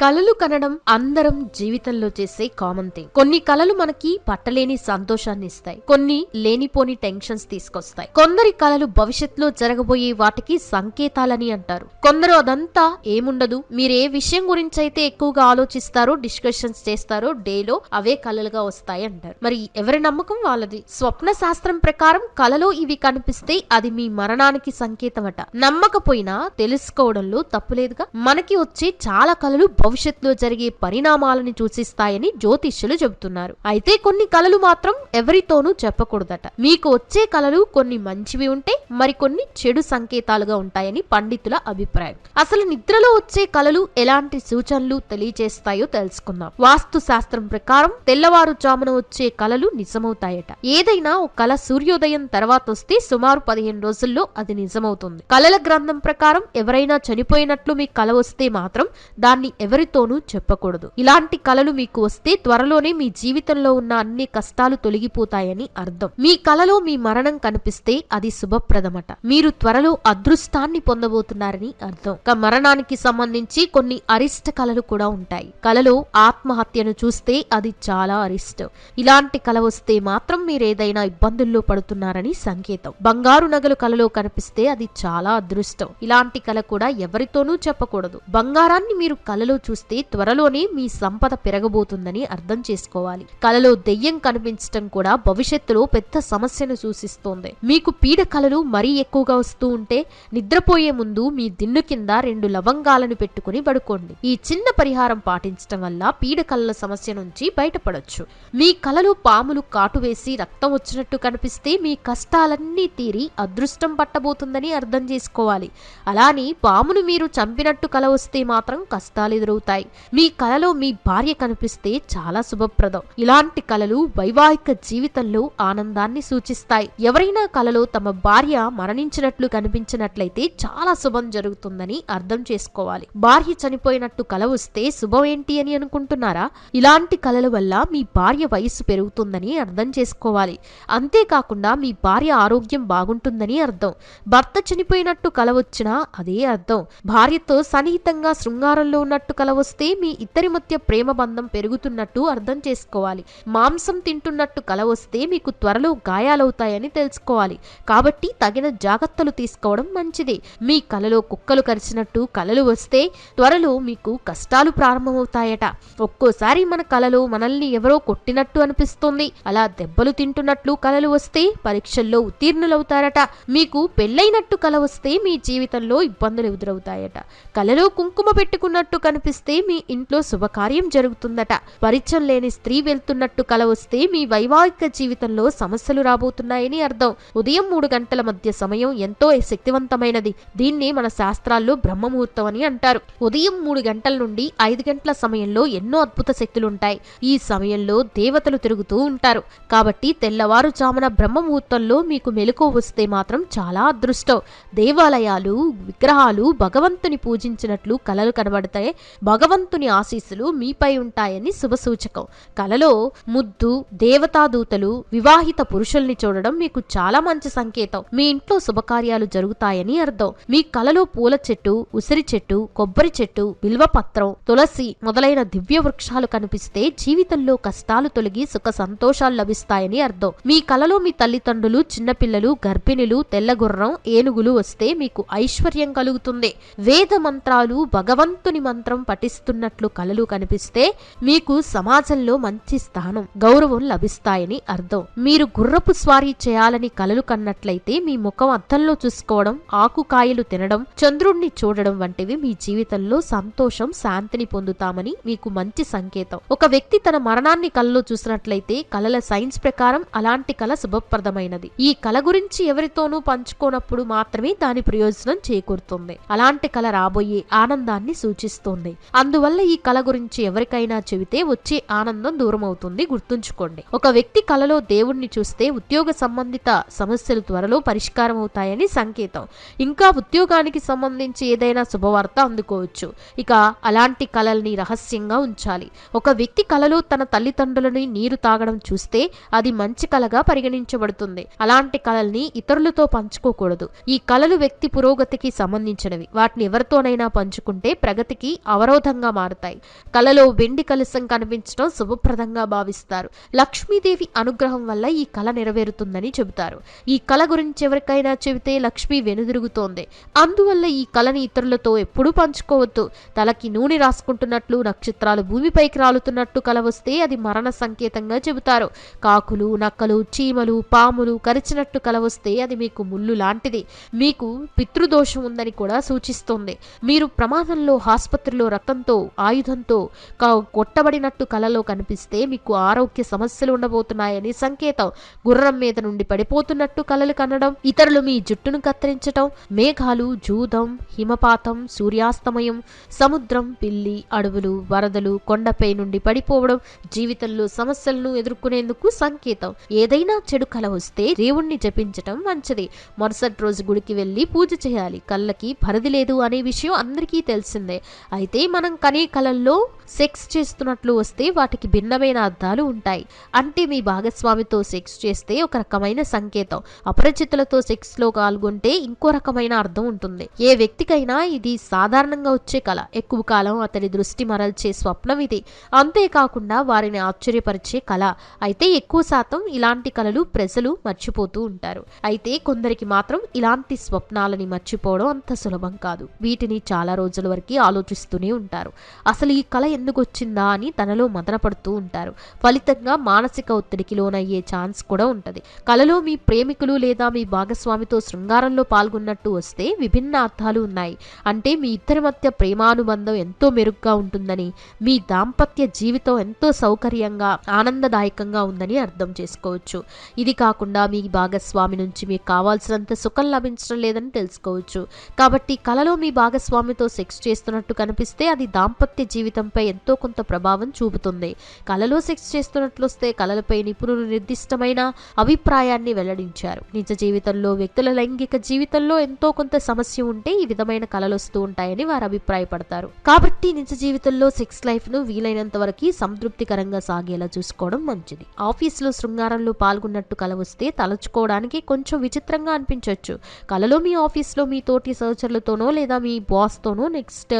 కలలు కనడం అందరం జీవితంలో చేసే కామన్ థింగ్ కొన్ని కలలు మనకి పట్టలేని సంతోషాన్ని ఇస్తాయి. కొన్ని లేనిపోని టెన్షన్స్ తీసుకొస్తాయి. కొందరి కలలు భవిష్యత్తులో జరగబోయే వాటికి సంకేతాలని అంటారు. కొందరు అదంతా ఏముండదు. మీరు ఏ విషయం గురించి అయితే ఎక్కువగా ఆలోచిస్తారో డిస్కషన్స్ చేస్తారో డేలో అవే కలలుగా వస్తాయి అంటారు. మరి ఎవరి నమ్మకం వాళ్ళది? స్వప్న శాస్త్రం ప్రకారం కలలో ఇవి కనిపిస్తే అది మీ మరణానికి సంకేతమట. నమ్మకపోయినా తెలుసుకోవడంలో తప్పులేదుగా మనకి వచ్చే చాలా కలలు భవిష్యత్తులో జరిగే పరిణామాలని సూచిస్తాయని జ్యోతిష్యులు చెబుతున్నారు. అయితే కొన్ని కళలు మాత్రం ఎవరితోనూ చెప్పకూడదట. మీకు వచ్చే కళలు కొన్ని మంచివి ఉంటే మరికొన్ని చెడు సంకేతాలుగా ఉంటాయని పండితుల అభిప్రాయం. అసలు నిద్రలో వచ్చే కళలు ఎలాంటి సూచనలు తెలియజేస్తాయో తెలుసుకుందాం. వాస్తు శాస్త్రం ప్రకారం తెల్లవారుజామున వచ్చే కళలు నిజమవుతాయట. ఏదైనా ఒక కళ సూర్యోదయం తర్వాత వస్తే సుమారు పదిహేను రోజుల్లో అది నిజమవుతుంది. కళల గ్రంథం ప్రకారం ఎవరైనా చనిపోయినట్లు మీ కళ వస్తే మాత్రం దాన్ని ఎవరితోనూ చెప్పకూడదు. ఇలాంటి కలలు మీకు వస్తే త్వరలోనే మీ జీవితంలో ఉన్న అన్ని కష్టాలు తొలగిపోతాయని అర్థం. మీ కలలో మీ మరణం కనిపిస్తే అది శుభప్రదమట. మీరు త్వరలో అదృష్టాన్ని పొందబోతున్నారని అర్థం. ఇక మరణానికి సంబంధించి కొన్ని అరిష్ట కలలు కూడా ఉంటాయి. కలలో ఆత్మహత్యను చూస్తే అది చాలా అరిష్టం. ఇలాంటి కల వస్తే మాత్రం మీరు ఏదైనా ఇబ్బందుల్లో పడుతున్నారని సంకేతం. బంగారు నగలు కలలో కనిపిస్తే అది చాలా అదృష్టం. ఇలాంటి కల కూడా ఎవరితోనూ చెప్పకూడదు. బంగారాన్ని మీరు కలలో చూస్తే త్వరలోనే మీ సంపద పెరగబోతుందని అర్థం చేసుకోవాలి. కలలో దెయ్యం కనిపించటం కూడా భవిష్యత్తులో పెద్ద సమస్యను సూచిస్తోంది. మీకు పీడ కలలు మరీ ఎక్కువగా వస్తూ ఉంటే నిద్రపోయే ముందు మీ దిన్ను కింద రెండు లవంగాలను పెట్టుకుని పడుకోండి. ఈ చిన్న పరిహారం పాటించటం వల్ల పీడ కలల సమస్య నుంచి బయటపడొచ్చు. మీ కలలో పాములు కాటు వేసి రక్తం వచ్చినట్టు కనిపిస్తే మీ కష్టాలన్నీ తీరి అదృష్టం పట్టబోతుందని అర్థం చేసుకోవాలి. అలాని పామును మీరు చంపినట్టు కల వస్తే మాత్రం కష్టాలు ఎదురు ఎదురవుతాయి మీ కలలో మీ భార్య కనిపిస్తే చాలా శుభప్రదం. ఇలాంటి కలలు వైవాహిక జీవితంలో ఆనందాన్ని సూచిస్తాయి. ఎవరైనా కలలో తమ భార్య మరణించినట్లు కనిపించినట్లయితే చాలా శుభం జరుగుతుందని అర్థం చేసుకోవాలి. భార్య చనిపోయినట్టు కల వస్తే శుభం ఏంటి అని అనుకుంటున్నారా? ఇలాంటి కలల వల్ల మీ భార్య వయస్సు పెరుగుతుందని అర్థం చేసుకోవాలి. అంతేకాకుండా మీ భార్య ఆరోగ్యం బాగుంటుందని అర్థం. భర్త చనిపోయినట్టు కల వచ్చినా అదే అర్థం. భార్యతో సన్నిహితంగా శృంగారంలో ఉన్నట్టు కల వస్తే మీ ఇద్దరి మధ్య ప్రేమ బంధం పెరుగుతున్నట్టు అర్థం చేసుకోవాలి. మాంసం తింటున్నట్టు కల వస్తే మీకు త్వరలో గాయాలవుతాయని తెలుసుకోవాలి. కాబట్టి తగిన జాగ్రత్తలు తీసుకోవడం మంచిది. మీ కలలో కుక్కలు కరిచినట్టు కలలు వస్తే త్వరలో మీకు కష్టాలు ప్రారంభమవుతాయట. ఒక్కోసారి మన కలలో మనల్ని ఎవరో కొట్టినట్టు అనిపిస్తుంది. అలా దెబ్బలు తింటున్నట్లు కలలు వస్తే పరీక్షల్లో ఉత్తీర్ణులవుతారట. మీకు పెళ్ళైనట్టు కల వస్తే మీ జీవితంలో ఇబ్బందులు ఎదురవుతాయట. కలలో కుంకుమ పెట్టుకున్నట్టు కనిపిస్తే మీ ఇంట్లో శుభకార్యం జరుగుతుందట. పరిచయం లేని స్త్రీ వెళ్తున్నట్టు కల వస్తే మీ వైవాహిక జీవితంలో సమస్యలు రాబోతున్నాయని అర్థం. ఉదయం మూడు గంటల మధ్య సమయం ఎంతో శక్తివంతమైనది. దీన్ని మన శాస్త్రాల్లో బ్రహ్మముహూర్తం అని అంటారు. ఉదయం మూడు గంటల నుండి ఐదు గంటల సమయంలో ఎన్నో అద్భుత శక్తులుంటాయి. ఈ సమయంలో దేవతలు తిరుగుతూ ఉంటారు. కాబట్టి తెల్లవారుజామున బ్రహ్మముహూర్తంలో మీకు మెలకు వస్తే మాత్రం చాలా అదృష్టం. దేవాలయాలు విగ్రహాలు భగవంతుని పూజించినట్లు కలలు కనబడతాయి. భగవంతుని ఆశీస్సులు మీపై ఉంటాయని శుభసూచకం. కలలో ముద్దు దేవతాదూతలు వివాహిత పురుషుల్ని చూడడం మీకు చాలా మంచి సంకేతం. మీ ఇంట్లో శుభకార్యాలు జరుగుతాయని అర్థం. మీ కలలో పూల చెట్టు ఉసిరి చెట్టు కొబ్బరి చెట్టు బిల్వపత్రం తులసి మొదలైన దివ్య వృక్షాలు కనిపిస్తే జీవితంలో కష్టాలు తొలగి సుఖ సంతోషాలు లభిస్తాయని అర్థం. మీ కలలో మీ తల్లిదండ్రులు చిన్నపిల్లలు గర్భిణులు తెల్లగుర్రం ఏనుగులు వస్తే మీకు ఐశ్వర్యం కలుగుతుంది. వేద మంత్రాలు భగవంతుని మంత్రం పఠిస్తున్నట్లు కలలు కనిపిస్తే మీకు సమాజంలో మంచి స్థానం గౌరవం లభిస్తాయని అర్థం. మీరు గుర్రపు స్వారీ చేయాలని కలలు కన్నట్లయితే మీ ముఖం అద్దంలో చూసుకోవడం ఆకుకాయలు తినడం చంద్రుణ్ణి చూడడం వంటివి మీ జీవితంలో సంతోషం శాంతిని పొందుతామని మీకు మంచి సంకేతం. ఒక వ్యక్తి తన మరణాన్ని కలలో చూసినట్లయితే కలల సైన్స్ ప్రకారం అలాంటి కళ శుభప్రదమైనది. ఈ కళ గురించి ఎవరితోనూ పంచుకోనప్పుడు మాత్రమే దాని ప్రయోజనం చేకూరుతుంది. అలాంటి కళ రాబోయే ఆనందాన్ని సూచిస్తుంది. అందువల్ల ఈ కళ గురించి ఎవరికైనా చెబితే వచ్చే ఆనందం దూరం అవుతుంది గుర్తుంచుకోండి. ఒక వ్యక్తి కళలో దేవుణ్ణి చూస్తే ఉద్యోగ సంబంధిత సమస్యలు త్వరలో పరిష్కారం అవుతాయని సంకేతం. ఇంకా ఉద్యోగానికి సంబంధించి ఏదైనా శుభవార్త అందుకోవచ్చు. ఇక అలాంటి కళల్ని రహస్యంగా ఉంచాలి. ఒక వ్యక్తి కళలో తన తల్లిదండ్రులని నీరు తాగడం చూస్తే అది మంచి కళగా పరిగణించబడుతుంది. అలాంటి కళల్ని ఇతరులతో పంచుకోకూడదు. ఈ కళలు వ్యక్తి పురోగతికి సంబంధించినవి. వాటిని ఎవరితోనైనా పంచుకుంటే ప్రగతికి అవ అవరోధంగా మారుతాయి. కలలో వెండి కలశం కనిపించడం శుభప్రదంగా భావిస్తారు. లక్ష్మీదేవి అనుగ్రహం వల్ల ఈ కళ నెరవేరుతుందని చెబుతారు. ఈ కళ గురించి ఎవరికైనా చెబితే లక్ష్మి వెనుదిరుగుతోంది. అందువల్ల ఈ కళని ఇతరులతో ఎప్పుడూ పంచుకోవద్దు. తలకి నూనె రాసుకుంటున్నట్లు నక్షత్రాలు భూమిపైకి రాలుతున్నట్టు కల వస్తే అది మరణ సంకేతంగా చెబుతారు. కాకులు నక్కలు చీమలు పాములు కరిచినట్టు కల వస్తే అది మీకు ముళ్ళు లాంటిది. మీకు పితృదోషం ఉందని కూడా సూచిస్తుంది. మీరు ప్రమాదంలో ఆసుపత్రిలో రక్తంతో ఆయుధంతో క- కొట్టబడినట్టు కలలో కనిపిస్తే మీకు ఆరోగ్య సమస్యలు ఉండబోతున్నాయని సంకేతం. గుర్రం మీద నుండి పడిపోతున్నట్టు కలలు కనడం ఇతరులు మీ జుట్టును కత్తిరించటం మేఘాలు జూదం హిమపాతం సూర్యాస్తమయం సముద్రం పిల్లి అడవులు వరదలు కొండపై నుండి పడిపోవడం జీవితంలో సమస్యలను ఎదుర్కొనేందుకు సంకేతం. ఏదైనా చెడు కల వస్తే దేవుణ్ణి జపించటం మంచిది. మరుసటి రోజు గుడికి వెళ్ళి పూజ చేయాలి. కళ్ళకి పరిధి లేదు అనే విషయం అందరికీ తెలిసిందే. అయితే మనం కనీ కలల్లో సెక్స్ చేస్తున్నట్లు వస్తే వాటికి భిన్నమైన అర్థాలు ఉంటాయి. అంటే మీ భాగస్వామితో సెక్స్ చేస్తే ఒక రకమైన సంకేతం. అపరిచితులతో సెక్స్లో పాల్గొంటే ఇంకో రకమైన అర్థం ఉంటుంది. ఏ వ్యక్తికైనా ఇది సాధారణంగా వచ్చే కళ. ఎక్కువ కాలం అతని దృష్టి మరల్చే స్వప్నం ఇది. అంతేకాకుండా వారిని ఆశ్చర్యపరిచే కళ. అయితే ఎక్కువ శాతం ఇలాంటి కళలు ప్రజలు మర్చిపోతూ ఉంటారు. అయితే కొందరికి మాత్రం ఇలాంటి స్వప్నాలని మర్చిపోవడం అంత సులభం కాదు. వీటిని చాలా రోజుల వరకు ఆలోచిస్తూనే ఉంటారు. అసలు ఈ కళ ఎందుకు వచ్చిందా అని తనలో మదనపడుతూ ఉంటారు. ఫలితంగా మానసిక ఒత్తిడికి లోనయ్యే ఛాన్స్ కూడా ఉంటుంది. కళలో మీ ప్రేమికులు లేదా మీ భాగస్వామితో శృంగారంలో పాల్గొన్నట్టు వస్తే విభిన్న అర్థాలు ఉన్నాయి. అంటే మీ ఇద్దరి మధ్య ప్రేమానుబంధం ఎంతో మెరుగ్గా ఉంటుందని మీ దాంపత్య జీవితం ఎంతో సౌకర్యంగా ఆనందదాయకంగా ఉందని అర్థం చేసుకోవచ్చు. ఇది కాకుండా మీ భాగస్వామి నుంచి మీకు కావాల్సినంత సుఖం లభించడం లేదని తెలుసుకోవచ్చు. కాబట్టి కలలో మీ భాగస్వామితో సెక్స్ చేస్తున్నట్టు కనిపిస్తే అది దాంపత్య జీవితంపై ఎంతో కొంత ప్రభావం చూపుతుంది. కలలో సెక్స్ చేస్తున్నట్లు వస్తే కలలపై నిపుణులు నిర్దిష్టమైన అభిప్రాయాన్ని వెల్లడించారు. నిజ జీవితంలో వ్యక్తుల లైంగిక జీవితంలో ఎంతో కొంత సమస్య ఉంటే ఈ విధమైన కలలు వస్తూ ఉంటాయని వారు అభిప్రాయపడతారు. కాబట్టి నిజ జీవితంలో సెక్స్ లైఫ్ను వీలైనంత వరకు సంతృప్తికరంగా సాగేలా చూసుకోవడం మంచిది. ఆఫీసులో శృంగారంలో పాల్గొన్నట్టు కల వస్తే తలచుకోవడానికి కొంచెం విచిత్రంగా అనిపించవచ్చు కలలో మీ ఆఫీస్లో మీ తోటి సహచరులతోనో లేదా మీ బాస్తోనో నెక్స్ట్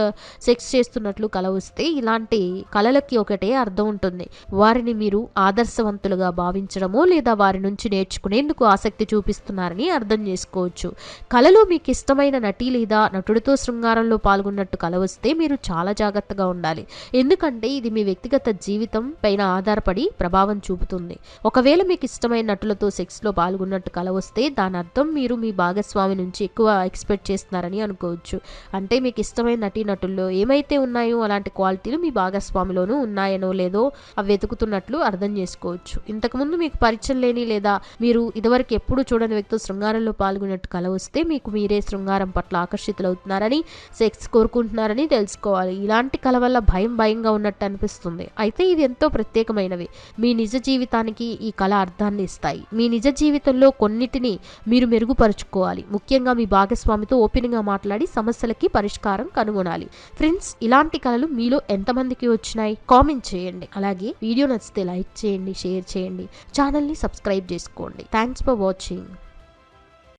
సెక్స్ చేస్తున్నట్లు కల వస్తే ఇలా ఇలాంటి కళలకి ఒకటే అర్థం ఉంటుంది. వారిని మీరు ఆదర్శవంతులుగా భావించడమో లేదా వారి నుంచి నేర్చుకునేందుకు ఆసక్తి చూపిస్తున్నారని అర్థం చేసుకోవచ్చు. కళలో మీకు ఇష్టమైన నటి లేదా నటుడితో శృంగారంలో పాల్గొన్నట్టు కల వస్తే మీరు చాలా జాగ్రత్తగా ఉండాలి. ఎందుకంటే ఇది మీ వ్యక్తిగత జీవితం పైన ఆధారపడి ప్రభావం చూపుతుంది. ఒకవేళ మీకు ఇష్టమైన నటులతో సెక్స్లో పాల్గొన్నట్టు కళ వస్తే దాని అర్థం మీరు మీ భాగస్వామి నుంచి ఎక్కువ ఎక్స్పెక్ట్ చేస్తున్నారని అనుకోవచ్చు. అంటే మీకు ఇష్టమైన నటీ నటుల్లో ఏమైతే ఉన్నాయో అలాంటి క్వాలిటీలు మీ భాగస్వామిలోనూ ఉన్నాయనో లేదో అవి వెతుకుతున్నట్లు అర్థం చేసుకోవచ్చు. ఇంతకుముందు మీకు పరిచయం లేని లేదా మీరు ఇదివరకు ఎప్పుడు చూడని వ్యక్తి శృంగారంలో పాల్గొన్నట్టు కల వస్తే మీకు మీరే శృంగారం పట్ల ఆకర్షితులవుతున్నారని సెక్స్ కోరుకుంటున్నారని తెలుసుకోవాలి. ఇలాంటి కల వల్ల భయం భయంగా ఉన్నట్టు అనిపిస్తుంది. అయితే ఇది ఎంతో ప్రత్యేకమైనవి. మీ నిజ జీవితానికి ఈ కళ అర్థాన్ని ఇస్తాయి. మీ నిజ జీవితంలో కొన్నిటిని మీరు మెరుగుపరుచుకోవాలి. ముఖ్యంగా మీ భాగస్వామితో ఓపెన్గా మాట్లాడి సమస్యలకి పరిష్కారం కనుగొనాలి. ఫ్రెండ్స్ ఇలాంటి కళలు మీలో ఎంత ఎంతమందికి వచ్చినాయి కామెంట్ చేయండి. అలాగే వీడియో నచ్చితే లైక్ చేయండి షేర్ చేయండి. ఛానల్ని సబ్స్క్రైబ్ చేసుకోండి. Thanks for watching